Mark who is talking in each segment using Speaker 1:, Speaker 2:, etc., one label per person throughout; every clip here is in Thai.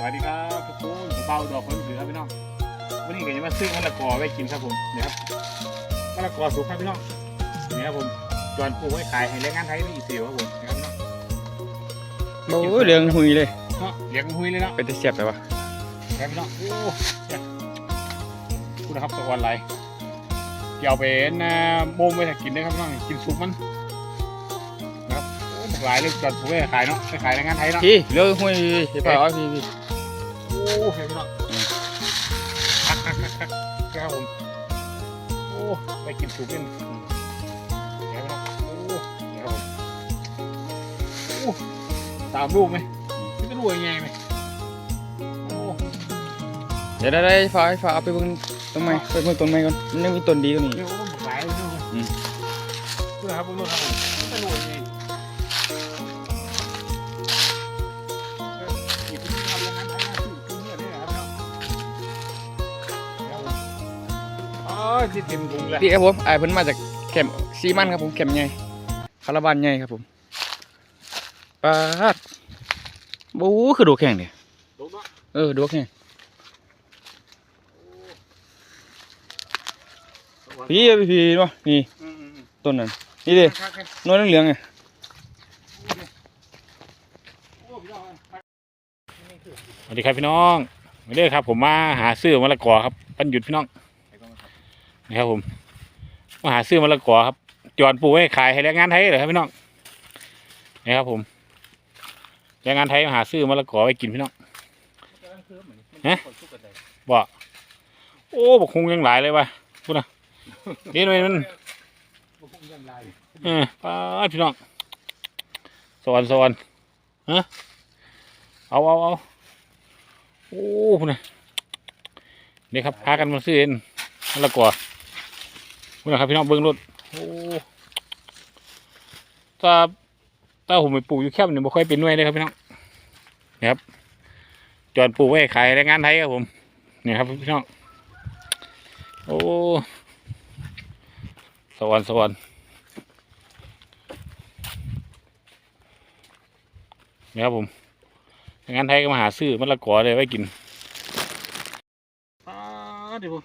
Speaker 1: สวัสดีครับทุกคนผมเบาดอกคนถือครับพี่น้องวันนี้ก็จะมาซื้อมะละกอไว้กินครับผมนี่ครับมะละกอสุกครับพี่น้องนี่ครับผมจวนปลูกไว้ขายให้แรงงานไทยในอิสราเอลครับผมนี่ครับพี่น้อง
Speaker 2: โอ้ยเรื่องหุยเลย
Speaker 1: เนาะเลี้ยงหุยเลยเนาะ
Speaker 2: เป็นตะเสียบไปวะ
Speaker 1: นี่ครับพี่น้องโอ้เนี่ยพูดนะครับสวรรค์ไรเกี่ยวไปนะโมงไว้ถ้ากินได้ครับพี่น้องกินสุกมันนะครับโอ้ หลายเลยจวนปลูกไว้ขายเนาะไปขายแรงงานไทยเนาะ
Speaker 2: พี่เรื่องหุยพี่ป่าวพี่พี่
Speaker 1: โอ้เห็นไหมเนาะคักคักคักคักครับผมโอ้ไปกินสูบเล่นเห็นไหมเนาะโอ้เห็นครับผมโอ้ตามลูกไหมไม่จะรวยยังไงไหมโอ้
Speaker 2: เดี๋ยวได้ได้ฟ้าให้ฟ้าเอาไปเบิ่งต้นไม้ไปเบิ่งต้นไม้ก่อนมันยังมีต้นดีกว่านี้
Speaker 1: เดี๋ยวผมหลายเลยเนาะ
Speaker 2: อืม
Speaker 1: เพื่อครับเพื่อนครับผมไม่จะรวยยังไง ที่เต็มถุงเลย
Speaker 2: พี่ครับผมไอ้ายเพิ่นมาจากแคมป์ซีมันครับผมแคมป์ใหญ่คาราบานใหญ่ครับผมปาดบู๊คือดวกแข็งเนี่ย
Speaker 1: ลูกเนาะ
Speaker 2: เออดวกแข็งพี่พี่พี่เนาะนี่
Speaker 1: อืมอืมอืม
Speaker 2: ต้นนั้นนี่เด้
Speaker 1: ครับครับ
Speaker 2: หน้อยเหลืองๆไง
Speaker 1: สวัสดีครับพี่น้องมาเด้อครับผมมาหาซื้อมะละกอครับปันหยุดพี่น้อง นี่ครับผมมาหาซื้อมะละกอครับ จอนปลูกไว้ขายให้แรงงานไทยเหรอครับพี่น้องนี่ครับผมแรงงานไทยมาหาซื้อมะละกอไว้กินพี่น้องฮะบอกโอ้บกคงยังหลายเลยว่ะพูดนะเดี๋ยวหน่อยมันเออป้าพี่น้องสวรรค์สวรรค์ฮะเอาเอาเอาโอ้พุ่นะนี่ครับพากันมาซื้อเองมะละกอ นนะครับพี่น้องเบิ้งรถโอ้ถ้าถ้าผมไปปลูกอยู่แคบเนี่ยบ่ค่อยเป็นหน่วยเลยครับพี่น้องนี่ครับจอดปลูกไว้ขายแรงงานไทยครับผมนี่ครับพี่น้องโอ้สวรรค์สวรรค์นี่ครับผมงานไทยก็มาหาซื้อมะละกอเลยไว้กินอ่าเดี๋ยวผม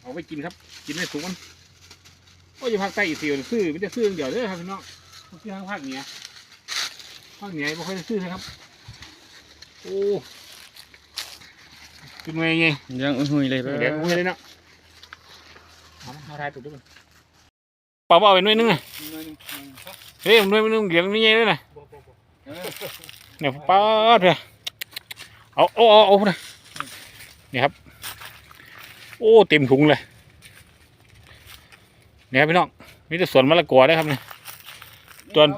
Speaker 1: เอาไว้กินครับ กินไม่สุกมัน ก็อยู่ภาคใต้อีกสิวซื้อไม่ได้ซื้ออย่างเดียวเด้อครับพี่น้องที่ทางภาคเหนือภาคเหนือไม่ค่อยได้ซื้อนะครับ โอ้กินไงไง
Speaker 2: ยังหุยเลย
Speaker 1: เดี๋ยวกูให้เลยเนาะเอามาเอาทายตุกด้วยเปล่าเอาไปหน่วยนึงอะเฮ้ยหน่วยนึงเหลียงนี่ไงเลยนะเนี่ยป๊าดเลยเอาเอาเอาเอานะนี่ครับ โอ้ เต็มถุงเลย เนี่ยครับพี่น้องมีแต่สวนมะละกอได้ครับเนี่ยจวน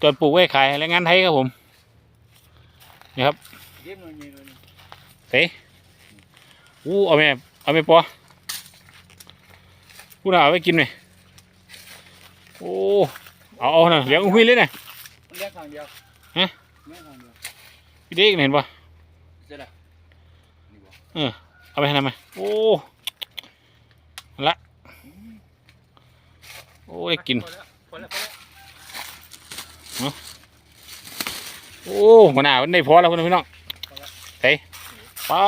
Speaker 1: จวนปลูกไว้ขายแรงงานไทยครับผมนี่ครับเฮ้อู้เอาไหมเอาไหมปอพูดน่ะเอาไว้กินไหมโอ้เอาเอาน่ะเลี้ยงหุ้ยเลยน่ะ
Speaker 2: เลี้ยงข้างเดียว
Speaker 1: ฮะ
Speaker 2: เลี้ยงข้างเดียว
Speaker 1: พี่เด็กเห็นปะ
Speaker 2: เสร็จแล้วนี่บ่
Speaker 1: เออเอาไปทำไมโอ้เอา ละโอ้ได้กิน
Speaker 2: พอแล้วพอแล้วพอแล้ว
Speaker 1: โอ้หัวหน้ามันได้พอแล้วคุณพี่น้องเฮ้ยปา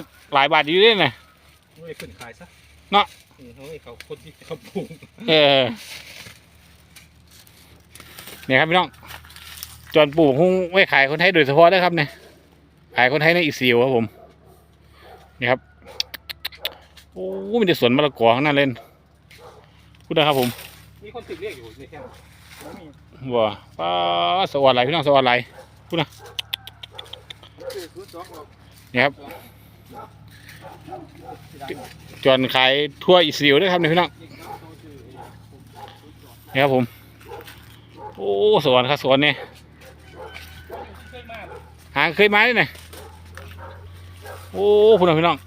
Speaker 1: ดหลายบาทอยู่ด้วยนะ
Speaker 2: เฮ้ยขึ้นขายซะ
Speaker 1: เนาะ
Speaker 2: เฮ้ยเขาคนที่เขาปลูก
Speaker 1: เออเนี่ยครับพี่น้องจอนปลูกหุ้งไว้ขายคนไทยโดยเฉพาะนะครับเนี่ยขายคนไทยในอิสราเอลครับผมนี่ครับ โอ้มีแต่สวนมะละกอข้างหนั้นเล่นพูดนะครับผม
Speaker 2: มีคนติดเรียกอยู่ในแคมป์มี
Speaker 1: ว่าป้าสวัสดีพี่น้องสวัสดีพูดนะ
Speaker 2: คือศูนย์สองหก
Speaker 1: นี่ครับจอนขายทั่วอิสราเอลด้วยครับเนี่ยพี่น้องนี่ครับผม โอ้สวนครับสวนเนี่ย
Speaker 2: เคยมา
Speaker 1: หางเคยมาด้วยนะโอ้พูดนะพี่น้อง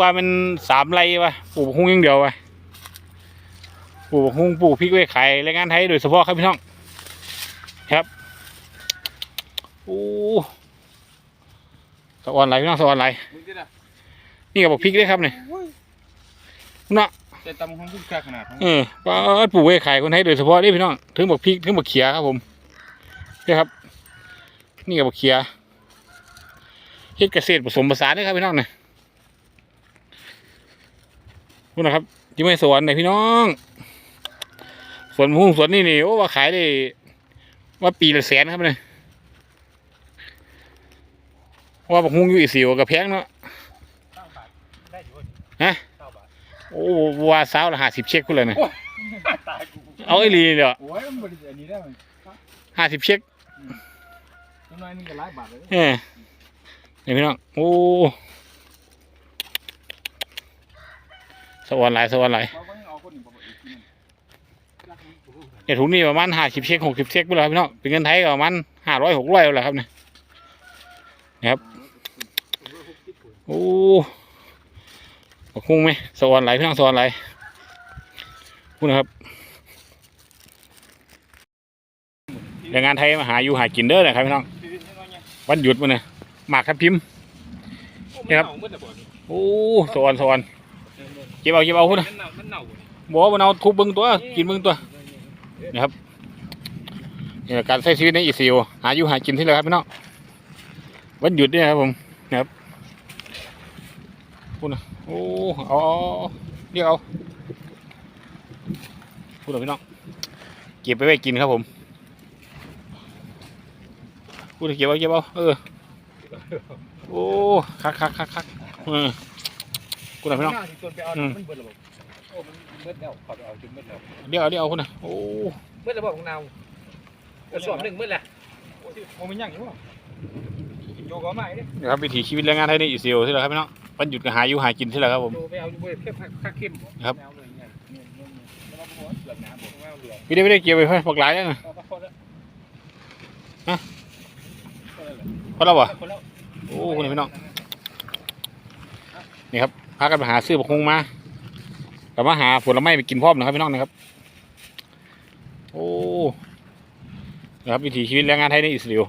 Speaker 1: ว่ามันสามไรวะปลูกหุ้งอยังเดียววะปลูกหุ้งปลูกพริกไว้ขายแรงงานไทยโดยเฉพาะครับพี่น้องครับโอ้สวรรค์ไรพี่น้องสวรรค์ไร
Speaker 2: มึงจะได้
Speaker 1: นี่ก็บอกพริกด้วยครับเนี่ยเนาะ
Speaker 2: แต่ตำของคุณค่าขนาดของ
Speaker 1: เออปลาปลูกไว้ขายคนไทยโดยเฉพาะนี่พี่น้องถึงบอกพริกถึงบอกเขียครับผมนี่ครับ นี่กับบักเขียเฮ็ดเกษตรผสมผสานนะครับพี่น้องเนี่ย พูดนะครับที่ไม่สวนเลยพี่น้องสวนมะม่วงสวนนี่นี่โอ้ว่าขายได้ว่าปีละแสนครับเนี่ยว่าบักฮุ้งอยู่อีสิวกับแพงเนาะ
Speaker 2: ได้อยู่
Speaker 1: ฮะ
Speaker 2: เก้าบาท
Speaker 1: โอ้ว่าสาวละห้าสิบเช็คพุ่นเลยเนี่ย
Speaker 2: ตายกู
Speaker 1: เอาไอ้ลีเดี๋ยว
Speaker 2: โอ้ยมันบริสุทธิ์อันนี้ได้ไหม
Speaker 1: ห้าสิบเช็ค
Speaker 2: ต้นไม้นึงก็หลายบาทเลย
Speaker 1: เออนี่พี่น้องโอ้ส วรรค์หลายสวรรค์หลาย
Speaker 2: เราก็ยังเอาคนหนึ่งบอกอีกทีนึง
Speaker 1: เนี่ยถุงนี้ประมาณห้าสิบเช็คหกสิบเช็คพุ่นเลยพี่น้องเป็นเงินไทยก็ประมาณห้าร้อยหกร้อยแล้วครับเนี่ยนี่ครับโอ้บักคุ้งไหมสวรรค์ไหลพี่น้องสวรรค์ไหลายพูดนะครับแรงงานไทยมาหาอยู่หากินเด้อนะครับพี่น้องวันหยุดมันเนี่ยหมากครับพิมพ์นี่ครับโอ้สวรรค์สวรรค์ เก็บเอาเก็บเอาพุ่นนะ
Speaker 2: มันเน่า
Speaker 1: บอกว่าเอาทุบเบิ้งตัวกินเบิ้งตัวนี่ครับนี่การใช้ชีวิตในอีซิวหาอยู่หากินที่เลยครับพี่น้องวันหยุดเนี่ยครับผมนะครับพูดนะโอ้เอาเอเอาเรียกเอาพูดเลยพี่น้องเก็บไปไว้กินครับผมพูดเลยเก็บเอาเก็บเอาเออโอ้คักคักคักคักเออ พูดเลยพี่น้อง
Speaker 2: หน้าที่ต้นไปเอา
Speaker 1: อืม
Speaker 2: มันเบิดระบบโอ้มันเบิดแล้วขอไปเอาจนเบิดแล้ว
Speaker 1: เรียกเอาเรียกเอาพูดนะโอ้
Speaker 2: เบิดระบบของเรากระสอบหนึ่งเบิดแหละโอ้ยโอ้มันยังอยู่วะโยกเอาใหม่ดิ
Speaker 1: นี่ครับวิถีชีวิตแรงงานไทยในอิสราเอลที่เราครับพี่น้องวันหยุดก็หาอยู่หากินที่เราครับผม
Speaker 2: โยไปเอาอยู่เบิดเพิ่มค่าเข้ม
Speaker 1: ครับ
Speaker 2: แนวเลยเนี่ยเนี่ยเนี่ยเนี่ยแล้วก็บอกว่าเหลืองน้ำบอกว่าเหลือง
Speaker 1: พี่ได้ไม่ได้เกี่ยวไปเพื่อพวกหลายยังไง
Speaker 2: เอาไปคนละ
Speaker 1: ฮะ
Speaker 2: คนละเหรอ
Speaker 1: เพราะเราบ่
Speaker 2: คนละ
Speaker 1: โอ้คุณพี่น้องนี่ครับ พากันไปหาซื้อผักคงมาแต่มาหาผลไม้ไปกินพร้อมนะครับพี่น้องนะครับ โอ้นะครับวิถีชีวิตแรงงานไทยในอิสราเอล